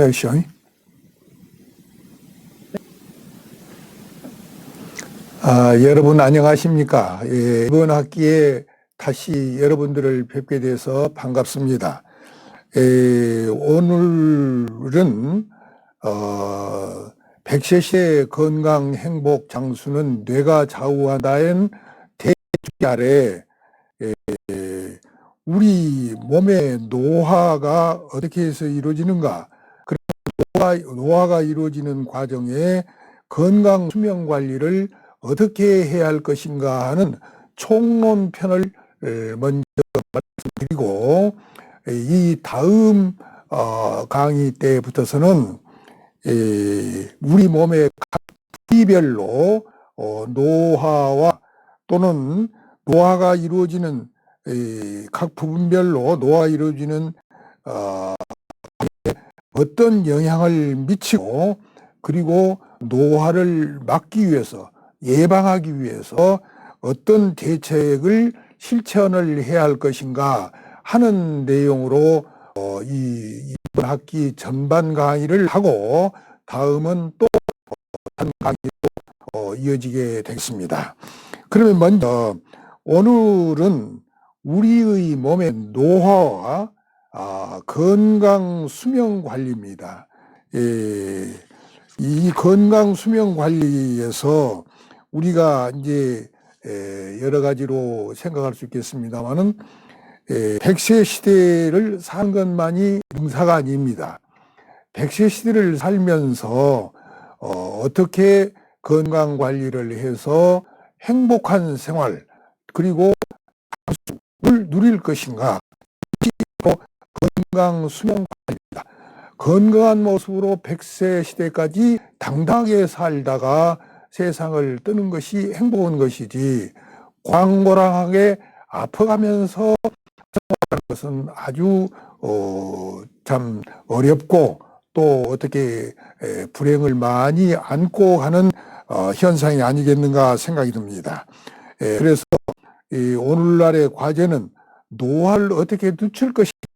액션. 아, 여러분 안녕하십니까? 예, 이번 학기에 다시 여러분들을 뵙게 돼서 반갑습니다. 예, 오늘은 어, 100세시의 건강 행복 장수는 뇌가 좌우한다는 대주기 아래 예, 우리 몸의 노화가 어떻게 해서 이루어지는가 노화, 노화가 이루어지는 과정에 건강 수명 관리를 어떻게 해야 할 것인가 하는 총론편을 에, 먼저 말씀드리고 에, 이 다음 어, 강의 때부터서는 에, 우리 몸의 각 부위별로 어, 노화와 또는 노화가 이루어지는 이, 각 부분별로 노화가 이루어지는 어, 어떤 영향을 미치고 그리고 노화를 막기 위해서 예방하기 위해서 어떤 대책을 실천을 해야 할 것인가 하는 내용으로 어, 이 이번 학기 전반 강의를 하고 다음은 또한 강의로 어, 이어지게 되겠습니다. 그러면 먼저 오늘은 우리의 몸의 노화와 아, 건강 수명 관리입니다. 예, 이 건강 수명 관리에서 우리가 이제 에, 여러 가지로 생각할 수 있겠습니다만은 100세 시대를 사는 것만이 능사가 아닙니다. 100세 시대를 살면서 어, 어떻게 건강 관리를 해서 행복한 생활 그리고 을 누릴 것인가 건강 수명 관리입니다. 건강한 모습으로 100세 시대까지 당당하게 살다가 세상을 뜨는 것이 행복한 것이지 광고랑하게 아파가면서 생활하는 것은 아주 어, 참 어렵고 또 어떻게 에, 불행을 많이 안고 가는 어, 현상이 아니겠는가 생각이 듭니다. 에, 그래서 이 오늘날의 과제는 노화를 어떻게 늦출 것인가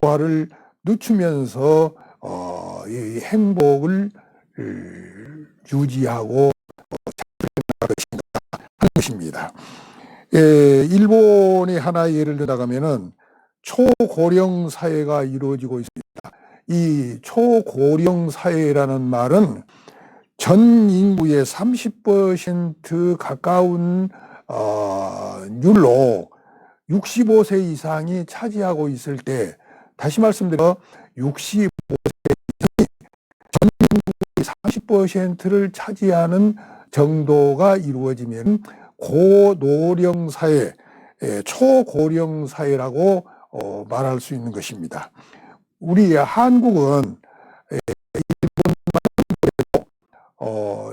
노화를 늦추면서 어, 이 행복을 을, 유지하고 어, 것인가 하는 것입니다. 예, 일본의 하나의 예를 들어가면은 초고령 사회가 이루어지고 있습니다. 이 초고령 사회라는 말은 전 인구의 30% 가까운 어, 율로 65세 이상이 차지하고 있을 때 다시 말씀드려 65세 이상이 전 인구의 30%를 차지하는 정도가 이루어지면 고노령 사회, 예, 초고령 사회라고 어, 말할 수 있는 것입니다. 우리 한국은 어,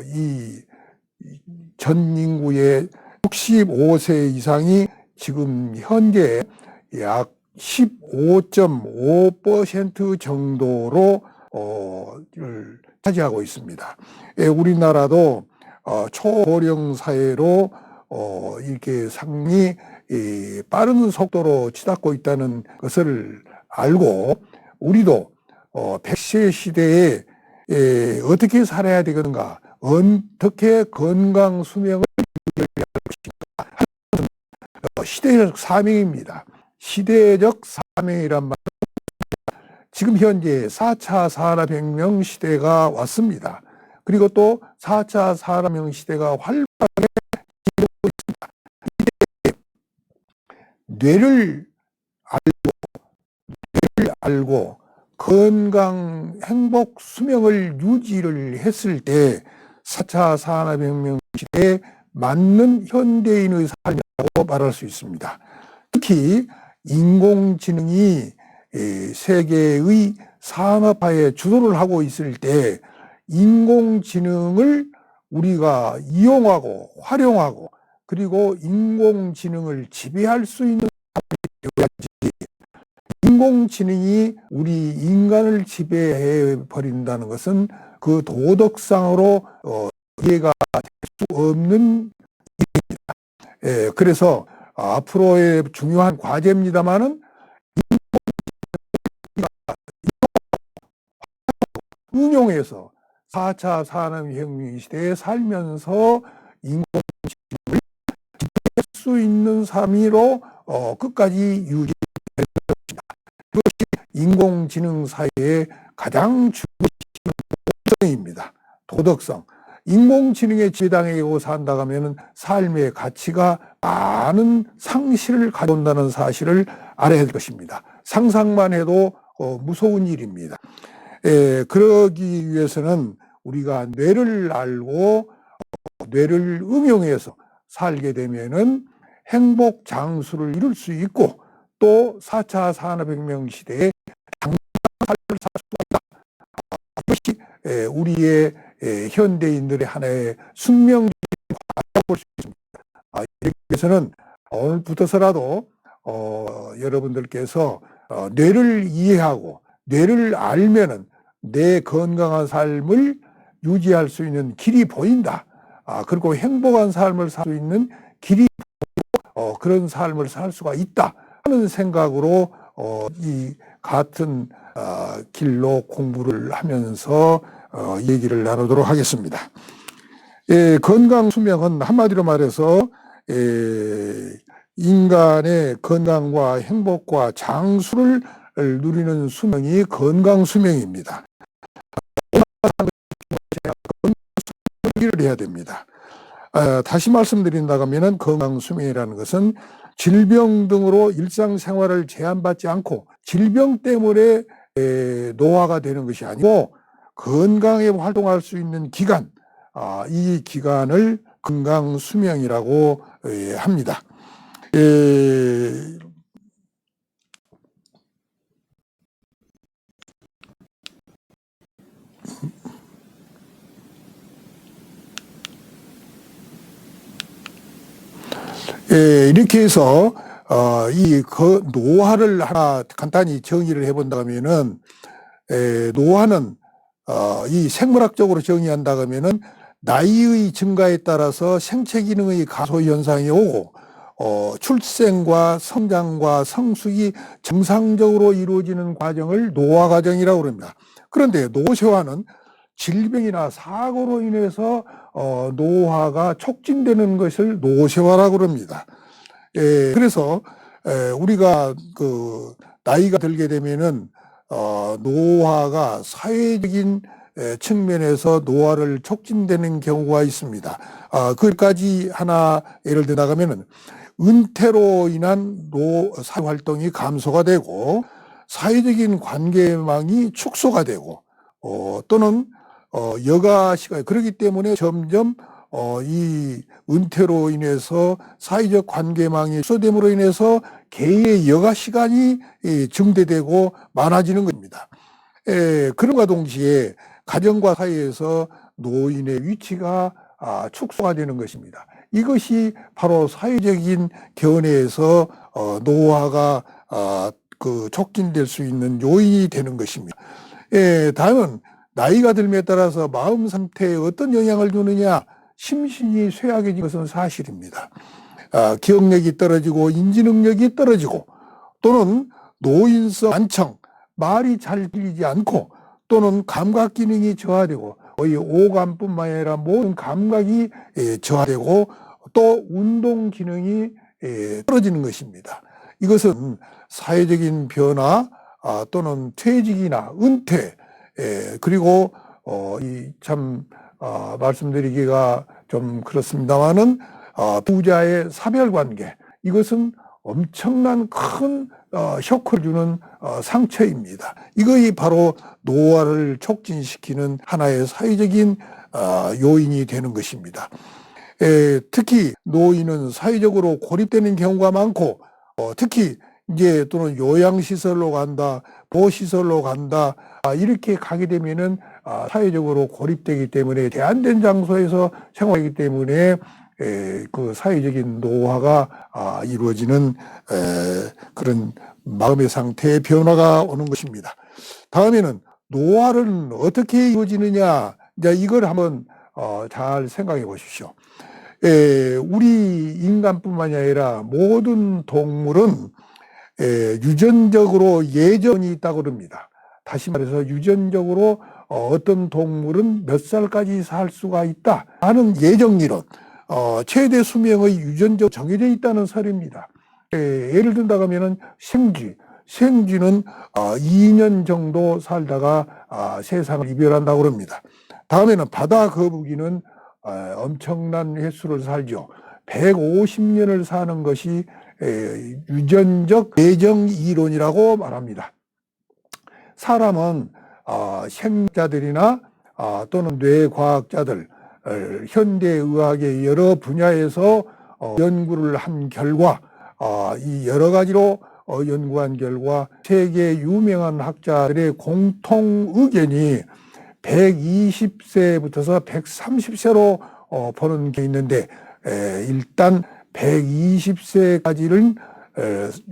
이전 인구의 65세 이상이 지금 현재 약 15.5% 정도로 어, 를 차지하고 있습니다. 예, 우리나라도 어, 초고령 사회로 어, 이렇게 상당히 이, 빠른 속도로 치닫고 있다는 것을 알고 우리도 어, 100세 시대에 에, 어떻게 살아야 되겠는가, 어떻게 건강 수명을 유지해야 할 것인가 어, 시대적 사명입니다. 시대적 사명이란 말은 지금 현재 4차 산업혁명 시대가 왔습니다. 그리고 또 4차 산업혁명 시대가 활발하게 이루고 있습니다. 뇌를 알고, 뇌를 알고, 건강, 행복, 수명을 유지를 했을 때 4차 산업혁명 시대에 맞는 현대인의 삶이라고 말할 수 있습니다. 특히 인공지능이 세계의 산업화에 주도를 하고 있을 때 인공지능을 우리가 이용하고 활용하고 그리고 인공지능을 지배할 수 있는 인공지능이 우리 인간을 지배해 버린다는 것은 그 도덕상으로 어, 이해가 될 수 없는 일입니다. 예, 그래서 앞으로의 중요한 과제입니다만은 응용해서 4차 산업혁명 시대에 살면서 인공지능을 수 있는 삶으로 어, 끝까지 유지될 것이다. 그것이 인공지능 사회의 가장 중요한 도덕성입니다. 도덕성. 인공지능에 지배당하고 산다 하면은 삶의 가치가 많은 상실을 가져온다는 사실을 알아야 할 것입니다. 상상만 해도 어, 무서운 일입니다. 에, 그러기 위해서는 우리가 뇌를 알고 어, 뇌를 응용해서 살게 되면은 행복 장수를 이룰 수 있고 또 4차 산업혁명 시대에 당당한 삶을 살 수가 있다. 아, 이것이 에, 우리의 에, 현대인들의 하나의 숙명적인 과라고 볼수 있습니다. 아, 해서는 오늘부터서라도 어, 여러분들께서 어, 뇌를 이해하고 뇌를 알면은 내 건강한 삶을 유지할 수 있는 길이 보인다. 아, 그리고 행복한 삶을 살 수 있는 길이 어, 그런 삶을 살 수가 있다 하는 생각으로 어, 이 같은 어, 길로 공부를 하면서 어, 얘기를 나누도록 하겠습니다. 예, 건강 수명은 한마디로 말해서 예, 인간의 건강과 행복과 장수를 누리는 수명이 건강 수명입니다. 해야 됩니다. 아, 다시 말씀드린다면은 건강 수명이라는 것은 질병 등으로 일상생활을 제한받지 않고 질병 때문에 에, 노화가 되는 것이 아니고 건강에 활동할 수 있는 기간, 아, 이 기간을 건강 수명이라고 에, 합니다. 에, 예, 이렇게 해서 어, 이 그 노화를 하나 간단히 정의를 해본다면은 에, 노화는 어, 이 생물학적으로 정의한다 그러면은 나이의 증가에 따라서 생체 기능의 가소 현상이 오고 어, 출생과 성장과 성숙이 정상적으로 이루어지는 과정을 노화 과정이라고 합니다. 그런데 노쇠화는 질병이나 사고로 인해서 어, 노화가 촉진되는 것을 노쇠화라고 합니다. 예, 그래서 에, 우리가 그 나이가 들게 되면은 어, 노화가 사회적인 에, 측면에서 노화를 촉진되는 경우가 있습니다. 아, 그까지 하나 예를 들어 나가면은 은퇴로 인한 노 사회 활동이 감소가 되고 사회적인 관계망이 축소가 되고 어, 또는 어, 여가 시간 그렇기 때문에 점점 어, 이 은퇴로 인해서 사회적 관계망이 축소됨으로 인해서 개인의 여가 시간이 이, 증대되고 많아지는 겁니다. 에, 그런과 동시에 가정과 사회에서 노인의 위치가 아, 축소가 되는 것입니다. 이것이 바로 사회적인 견해에서 어, 노화가 아, 그 촉진될 수 있는 요인이 되는 것입니다. 예, 다음은 나이가 들에 따라서 마음 상태에 어떤 영향을 주느냐 심신이 쇠약해진 것은 사실입니다. 아, 기억력이 떨어지고 인지 능력이 떨어지고 또는 노인성 안청 말이 잘 들리지 않고 또는 감각 기능이 저하되고 거의 오감뿐만 아니라 모든 감각이 예, 저하되고 또 운동 기능이 예, 떨어지는 것입니다. 이것은 사회적인 변화 아, 또는 퇴직이나 은퇴 예, 그리고 어, 이참 어, 말씀드리기가 좀 그렇습니다만은 어, 부자의 사별 관계 이것은 엄청난 큰 어, 쇼크를 주는 어, 상처입니다. 이것이 바로 노화를 촉진시키는 하나의 사회적인 어, 요인이 되는 것입니다. 에, 특히 노인은 사회적으로 고립되는 경우가 많고 어, 특히 이제 또는 요양시설로 간다, 보시설로 간다, 아, 이렇게 가게 되면은 아, 사회적으로 고립되기 때문에 제한된 장소에서 생활하기 때문에 에, 그 사회적인 노화가 아, 이루어지는 에, 그런 마음의 상태의 변화가 오는 것입니다. 다음에는 노화는 어떻게 이루어지느냐, 이제 이걸 한번 어, 잘 생각해 보십시오. 에, 우리 인간뿐만이 아니라 모든 동물은 에, 유전적으로 예전이 있다고 그럽니다. 다시 말해서 유전적으로 어, 어떤 동물은 몇 살까지 살 수가 있다 하는 예정 이론, 어, 최대 수명의 유전적 정해져 있다는 설입니다. 예, 예를 든다고 하면은 생쥐, 생쥐는 어, 2년 정도 살다가 아, 세상을 이별한다고 그럽니다. 다음에는 바다 거북이는 어, 엄청난 횟수를 살죠. 150년을 사는 것이 에, 유전적 예정 이론이라고 말합니다. 사람은 어, 생자들이나 어, 또는 뇌과학자들 어, 현대의학의 여러 분야에서 어, 연구를 한 결과 어, 이 여러 가지로 어, 연구한 결과 세계 유명한 학자들의 공통 의견이 120세부터서 130세로 어, 보는 게 있는데 에, 일단 120세까지는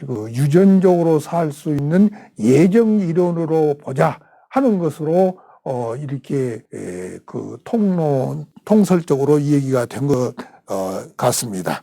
그 유전적으로 살 수 있는 예정 이론으로 보자 하는 것으로 어, 이렇게 에, 그 통론 통설적으로 이 얘기가 된 것 어, 같습니다.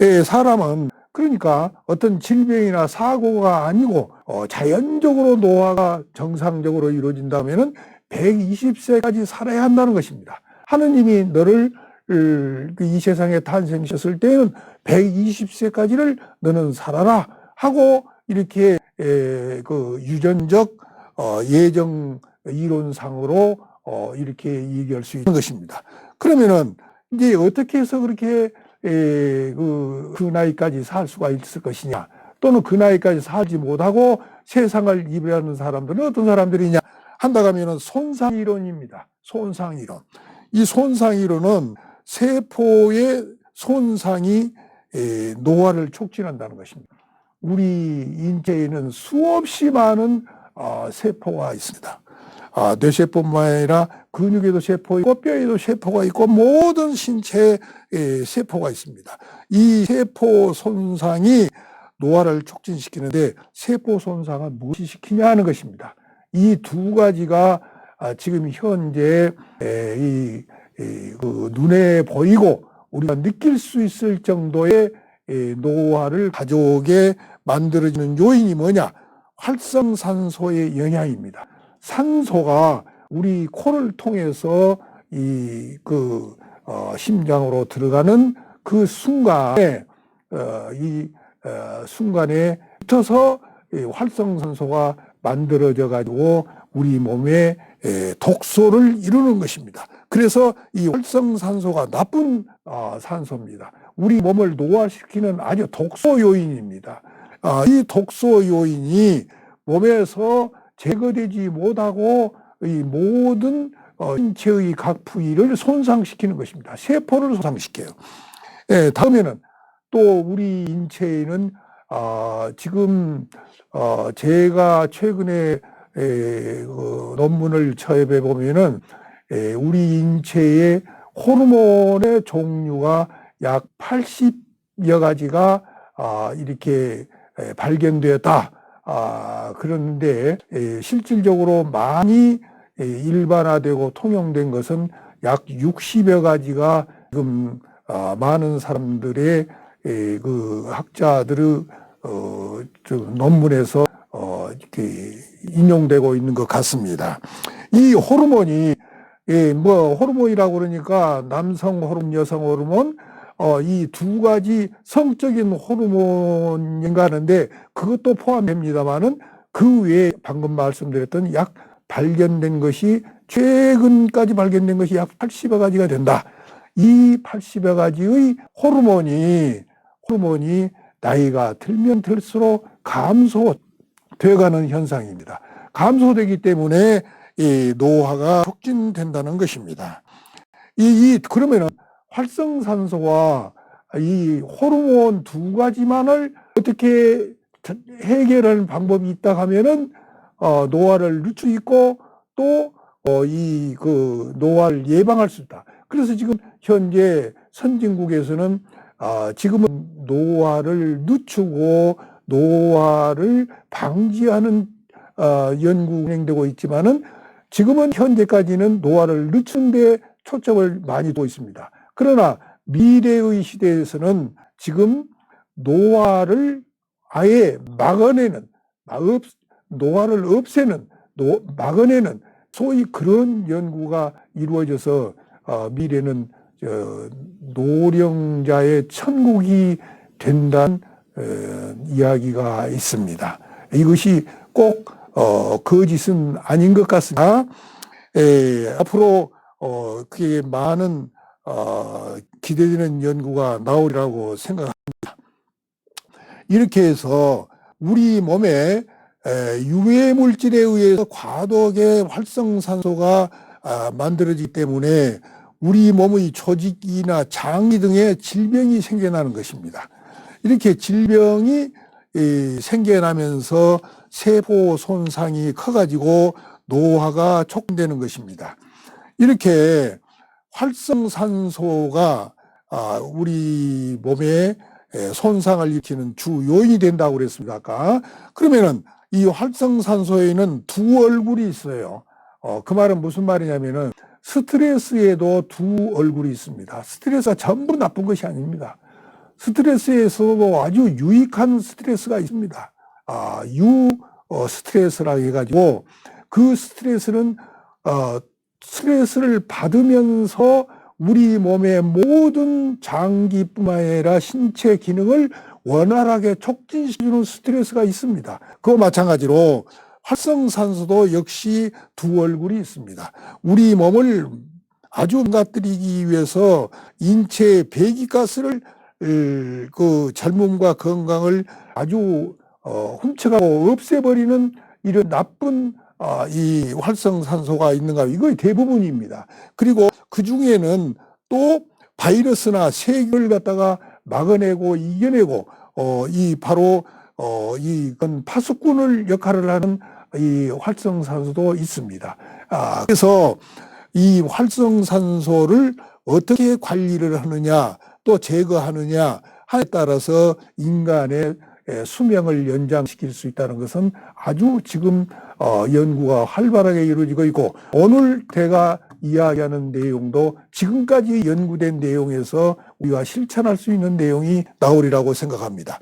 에, 사람은 그러니까 어떤 질병이나 사고가 아니고 어, 자연적으로 노화가 정상적으로 이루어진다면은 120세까지 살아야 한다는 것입니다. 하느님이 너를 그이 세상에 탄생시켰을 때는 120세까지를 너는 살아라 하고 이렇게 에, 그 유전적 어, 예정 이론상으로 어, 이렇게 얘기할 수 있는 것입니다. 그러면은 이제 어떻게 해서 그렇게 에, 그, 그 나이까지 살 수가 있을 것이냐 또는 그 나이까지 살지 못하고 세상을 이별하는 사람들은 어떤 사람들이냐 한다고 하면은 손상 이론입니다. 손상 이론. 이 손상 이론은 세포의 손상이 에, 노화를 촉진한다는 것입니다. 우리 인체에는 수없이 많은 어, 세포가 있습니다. 아, 뇌세포뿐만 아니라 근육에도 세포 있고 뼈에도 세포가 있고 모든 신체에 세포가 있습니다. 이 세포 손상이 노화를 촉진시키는데 세포 손상은 무엇이 시키냐 하는 것입니다. 이 두 가지가 아, 지금 현재 에, 이, 이, 그 눈에 보이고 우리가 느낄 수 있을 정도의 에, 노화를 가져오게 만들어지는 요인이 뭐냐? 활성산소의 영향입니다. 산소가 우리 코를 통해서 이 그 어, 심장으로 들어가는 그 순간에 어, 이 어, 순간에 붙어서 이 활성산소가 만들어져 가지고 우리 몸에 에, 독소를 이루는 것입니다. 그래서 이 활성산소가 나쁜 어, 산소입니다. 우리 몸을 노화시키는 아주 독소 요인입니다. 아, 이 독소 요인이 몸에서 제거되지 못하고 이 모든 어, 신체의 각 부위를 손상시키는 것입니다. 세포를 손상시켜요. 예, 다음에는 또 우리 인체에는 아, 지금 어, 제가 최근에 에, 그 논문을 처입해 보면은 에, 우리 인체의 호르몬의 종류가 약 80여 가지가 아, 이렇게 에, 발견되었다. 아, 그런데 에, 실질적으로 많이 에, 일반화되고 통용된 것은 약 60여 가지가 지금 아, 많은 사람들의 에, 그 학자들의 어, 저 논문에서 어, 이렇게 인용되고 있는 것 같습니다. 이 호르몬이 예, 뭐 호르몬이라고 그러니까 남성 호르몬, 여성 호르몬 어, 이 두 가지 성적인 호르몬인가 하는데 그것도 포함됩니다만은 그 외에 방금 말씀드렸던 약 발견된 것이 최근까지 발견된 것이 약 80여 가지가 된다. 이 80여 가지의 호르몬이 호르몬이 나이가 들면 들수록 감소돼가는 현상입니다. 감소되기 때문에 이 노화가 촉진된다는 것입니다. 이, 이 그러면은 활성산소와 이 호르몬 두 가지만을 어떻게 해결하는 방법이 있다 하면은 어, 노화를 있고 또 어, 이 그 노화를 예방할 수 있다. 그래서 지금 현재 선진국에서는 아, 지금은 노화를 늦추고 노화를 방지하는 어, 연구 진행되고 있지만은 지금은 현재까지는 노화를 늦춘 데 초점을 많이 두고 있습니다. 그러나 미래의 시대에서는 지금 노화를 아예 막아내는, 노화를 없애는, 막아내는 소위 그런 연구가 이루어져서 어, 미래는 저, 노령자의 천국이 된다는 어, 이야기가 있습니다. 이것이 꼭 어, 거짓은 아닌 것 같습니다. 에, 앞으로 어, 그게 많은 어, 기대되는 연구가 나오리라고 생각합니다. 이렇게 해서 우리 몸에 에, 유해 물질에 의해서 과도하게 활성산소가 아, 만들어지기 때문에 우리 몸의 조직이나 장기 등의 질병이 생겨나는 것입니다. 이렇게 질병이 이, 생겨나면서 세포 손상이 커가지고 노화가 촉진되는 것입니다. 이렇게 활성산소가 아, 우리 몸에 에, 손상을 일으키는 주 요인이 된다고 그랬습니다. 아까. 그러면은 이 활성산소에는 두 얼굴이 있어요. 어, 그 말은 무슨 말이냐면은 스트레스에도 두 얼굴이 있습니다. 스트레스가 전부 나쁜 것이 아닙니다. 스트레스에서도 아주 유익한 스트레스가 있습니다. 아, 유 어, 스트레스라 해가지고 그 스트레스는 어, 스트레스를 받으면서 우리 몸의 모든 장기뿐만 아니라 신체 기능을 원활하게 촉진시키는 스트레스가 있습니다. 그와 마찬가지로 활성산소도 역시 두 얼굴이 있습니다. 우리 몸을 아주 망가뜨리기 위해서 인체의 배기가스를 을, 그 젊음과 건강을 아주 어, 훔쳐가고 없애버리는 이런 나쁜 아, 이 활성산소가 있는가 이거의 대부분입니다. 그리고 그 중에는 또 바이러스나 세균을 갖다가 막아내고 이겨내고 어, 이 바로 어, 이건 파수꾼을 역할을 하는 이 활성산소도 있습니다. 아, 그래서 이 활성산소를 어떻게 관리를 하느냐 또 제거하느냐 하에 따라서 인간의 에, 수명을 연장시킬 수 있다는 것은 아주 지금 어, 연구가 활발하게 이루어지고 있고 오늘 제가 이야기하는 내용도 지금까지 연구된 내용에서 우리가 실천할 수 있는 내용이 나오리라고 생각합니다.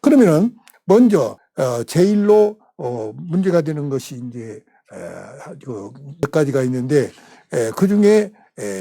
그러면은 먼저 어, 제일로 어, 문제가 되는 것이 이제 에, 그몇 가지가 있는데 그 중에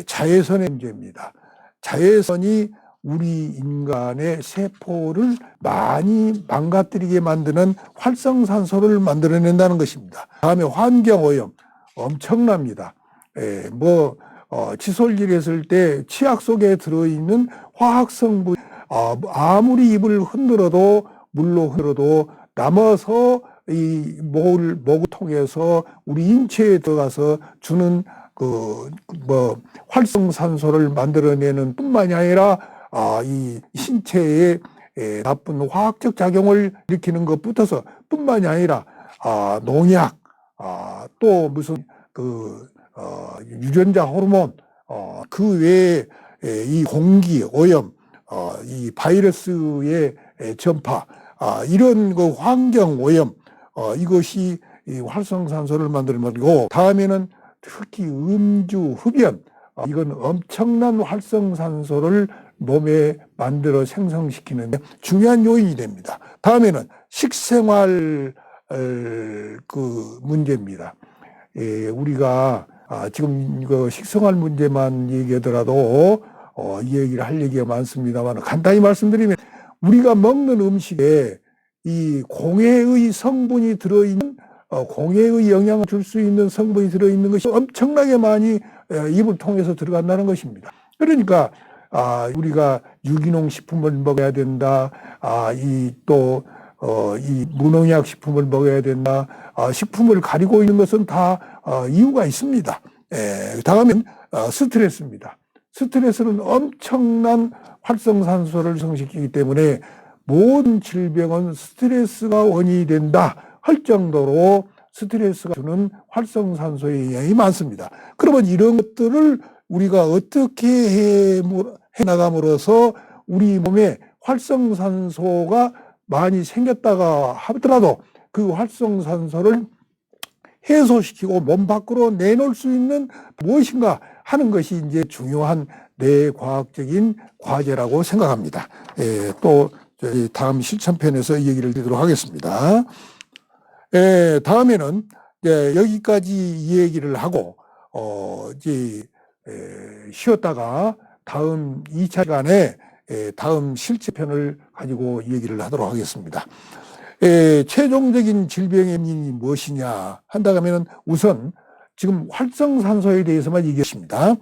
자외선의 문제입니다. 자외선이 우리 인간의 세포를 많이 망가뜨리게 만드는 활성산소를 만들어낸다는 것입니다. 다음에 환경오염 엄청납니다. 에, 뭐 어, 칫솔질 했을 때 치약 속에 들어있는 화학성분 어, 아무리 입을 흔들어도 물로 흔들어도 남아서 이 목을 목을 통해서 우리 인체에 들어가서 주는 그 뭐 활성산소를 만들어내는 뿐만이 아니라 아, 이 신체에 에, 나쁜 화학적 작용을 일으키는 것부터서 뿐만이 아니라 아, 농약, 아, 또 무슨 그 어, 유전자 호르몬, 어, 그 외에 에, 이 공기 오염, 어, 이 바이러스의 에, 전파, 아, 이런 그 환경 오염, 어, 이것이 이 활성산소를 만드는 거고 다음에는 특히 음주, 흡연, 어, 이건 엄청난 활성산소를 몸에 만들어 생성시키는 중요한 요인이 됩니다. 다음에는 식생활 그 문제입니다. 예, 우리가 아, 지금 이거 식생활 문제만 얘기하더라도 어, 이 얘기를 할 얘기가 많습니다만 간단히 말씀드리면 우리가 먹는 음식에 이 공해의 성분이 들어있는 어, 공해의 영향을 줄 수 있는 성분이 들어있는 것이 엄청나게 많이 입을 통해서 들어간다는 것입니다. 그러니까 아, 우리가 유기농 식품을 먹어야 된다. 아, 이 또, 어, 이 무농약 식품을 먹어야 된다. 아, 식품을 가리고 있는 것은 다 어, 이유가 있습니다. 에, 다음엔 어, 스트레스입니다. 스트레스는 엄청난 활성산소를 성시키기 때문에 모든 질병은 스트레스가 원인이 된다 할 정도로 스트레스가 주는 활성산소의 영향이 많습니다. 그러면 이런 것들을 우리가 어떻게 해, 해 나감으로써 우리 몸에 활성산소가 많이 생겼다가 하더라도 그 활성산소를 해소시키고 몸 밖으로 내놓을 수 있는 무엇인가 하는 것이 이제 중요한 뇌과학적인 과제라고 생각합니다. 예, 또 다음 실천편에서 얘기를 드리도록 하겠습니다. 예, 다음에는 네, 여기까지 이 얘기를 하고 어 이제 에, 쉬었다가 다음 2차 시간에 에, 다음 실체편을 가지고 얘기를 하도록 하겠습니다. 에, 최종적인 질병의 무엇이냐 한다 하면은 우선 지금 활성산소에 대해서만 얘기했습니다.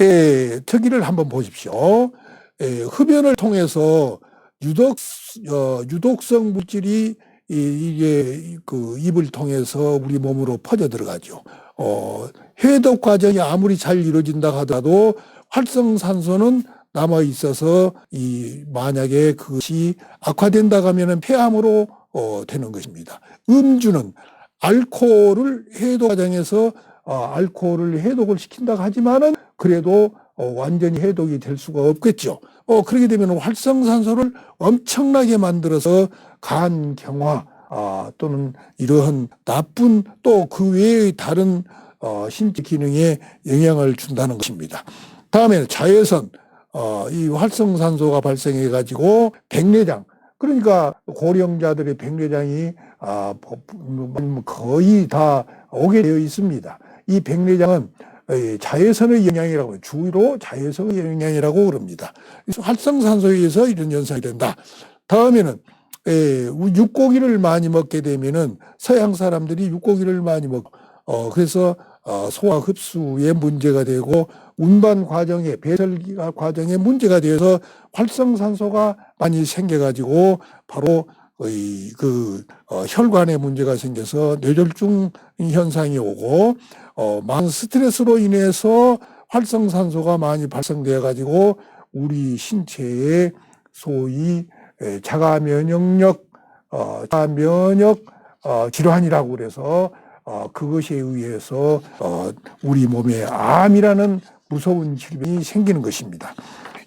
에, 특이를 한번 보십시오. 에, 흡연을 통해서 유독 어, 유독성 물질이 이, 이게 그 입을 통해서 우리 몸으로 퍼져 들어가죠. 어, 해독 과정이 아무리 잘 이루어진다 하더라도 활성산소는 남아 있어서 이 만약에 그것이 악화된다 하면은 폐암으로 어, 되는 것입니다. 음주는 알코올을 해독 과정에서 어, 알코올을 해독을 시킨다 하지만은 그래도 어, 완전히 해독이 될 수가 없겠죠. 어, 그렇게 되면 활성산소를 엄청나게 만들어서 간 경화 아, 또는 이러한 나쁜 또 그 외의 다른 어, 신체 기능에 영향을 준다는 것입니다. 다음에 자외선 어, 이 활성산소가 발생해 가지고 백내장 그러니까 고령자들의 백내장이 아, 뭐, 거의 다 오게 되어 있습니다. 이 백내장은 이 자외선의 영향이라고 주로 자외선의 영향이라고 그럽니다. 그래서 활성산소에 의해서 이런 현상이 된다. 다음에는 에, 육고기를 많이 먹게 되면은 서양 사람들이 육고기를 많이 먹, 어, 그래서 어, 소화 흡수에 문제가 되고 운반 과정에 배설 과정에 문제가 되어서 활성산소가 많이 생겨가지고 바로 이, 그, 어, 혈관에 문제가 생겨서 뇌졸중 현상이 오고, 어, 많은 스트레스로 인해서 활성산소가 많이 발생되어 가지고 우리 신체에 소위 에, 자가 면역력, 어, 자가 면역 어, 질환이라고 그래서 어, 그것에 의해서 어, 우리 몸에 암이라는 무서운 질병이 생기는 것입니다.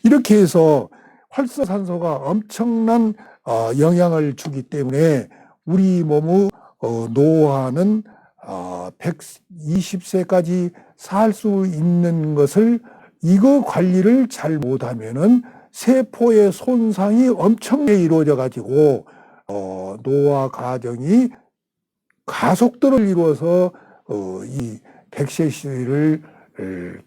이렇게 해서 활성산소가 엄청난 어, 영향을 주기 때문에 우리 몸의 어, 노화는 어, 120세까지 살 수 있는 것을 이거 관리를 잘 못하면은 세포의 손상이 엄청나게 이루어져 가지고 어, 노화 과정이 가속도를 이루어서 어, 이 100세 시를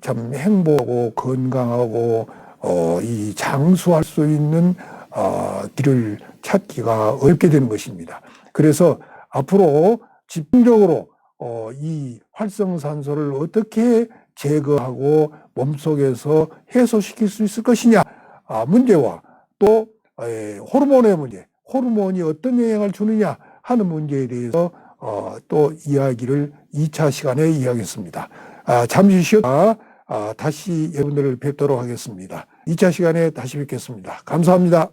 참 행복하고 건강하고 어, 이 장수할 수 있는 어, 길을 찾기가 어렵게 되는 것입니다. 그래서 앞으로 집중적으로 어, 이 활성산소를 어떻게 제거하고 몸속에서 해소시킬 수 있을 것이냐 아, 문제와 또 에, 호르몬의 문제, 호르몬이 어떤 영향을 주느냐 하는 문제에 대해서 어, 또 이야기를 2차 시간에 이야기했습니다. 아, 잠시 쉬었다 아, 다시 여러분들을 뵙도록 하겠습니다. 2차 시간에 다시 뵙겠습니다. 감사합니다.